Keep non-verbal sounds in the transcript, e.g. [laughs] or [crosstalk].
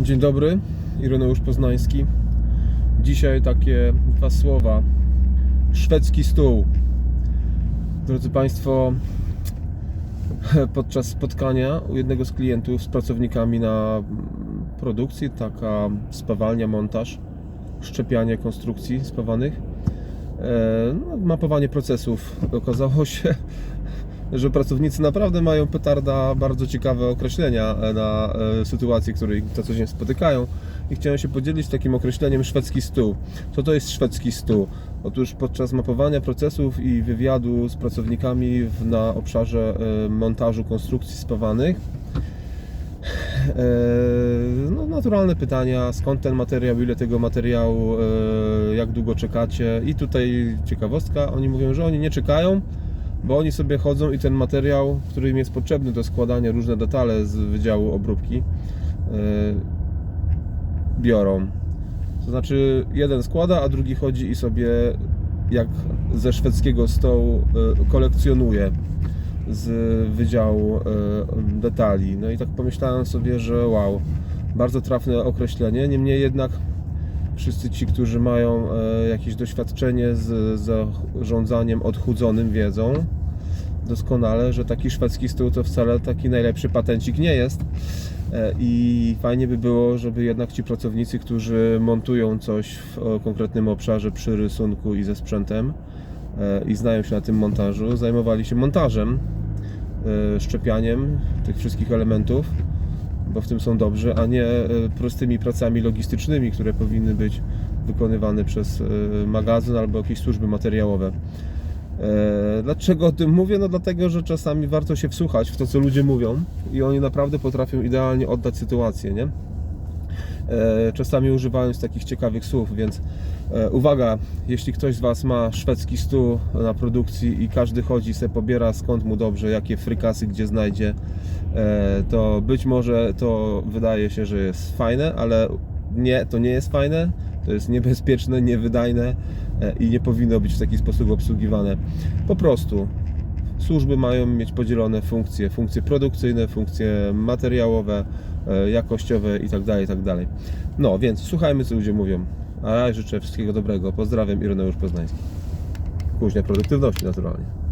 Dzień dobry, Ireneusz Poznański. Dzisiaj takie dwa słowa. Szwedzki stół. Drodzy Państwo, [laughs] podczas spotkania u jednego z klientów z pracownikami na produkcji, taka spawalnia, montaż, szczepianie konstrukcji spawanych, e, no, mapowanie procesów. Okazało się, że pracownicy naprawdę mają petarda bardzo ciekawe określenia na e, sytuacji, której to codziennie spotykają i chciałem się podzielić takim określeniem szwedzki stół. Co to jest szwedzki stół? Otóż podczas mapowania procesów i wywiadu z pracownikami na obszarze e, montażu konstrukcji spawanych e, no, naturalne pytania, skąd ten materiał, ile tego materiału, e, jak długo czekacie i tutaj ciekawostka, oni mówią, że oni nie czekają, bo oni sobie chodzą i ten materiał, który im jest potrzebny do składania różne detale z wydziału obróbki, yy, biorą. To znaczy, jeden składa, a drugi chodzi i sobie, jak ze szwedzkiego stołu, yy, kolekcjonuje z wydziału yy, detali. No i tak pomyślałem sobie, że wow, bardzo trafne określenie. Niemniej jednak wszyscy ci, którzy mają e, jakieś doświadczenie z zarządzaniem odchudzonym, wiedzą doskonale, że taki szwedzki stół to wcale taki najlepszy patencik nie jest. E, I fajnie by było, żeby jednak ci pracownicy, którzy montują coś w konkretnym obszarze przy rysunku i ze sprzętem e, i znają się na tym montażu, zajmowali się montażem, szczepianiem tych wszystkich elementów bo w tym są dobrzy, a nie e, prostymi pracami logistycznymi, które powinny być wykonywane przez e, magazyn albo jakieś służby materiałowe. E, Dlaczego o tym mówię? No dlatego, że czasami warto się wsłuchać w to, co ludzie mówią i oni naprawdę potrafią idealnie oddać sytuację, nie? Czasami używając takich ciekawych słów, więc uwaga, jeśli ktoś z Was ma szwedzki stół na produkcji i każdy chodzi se pobiera skąd mu dobrze, jakie frykasy gdzie znajdzie, to być może to wydaje się, że jest fajne, ale nie, to nie jest fajne, to jest niebezpieczne, niewydajne e, i nie powinno być w taki sposób obsługiwane. Po prostu służby mają mieć podzielone funkcje, funkcje produkcyjne, funkcje materiałowe, e, jakościowe itd., itd. No, więc słuchajmy, co ludzie mówią. A ja życzę wszystkiego dobrego. Pozdrawiam, Ireneusz Poznański. Kuźnia produktywności naturalnie.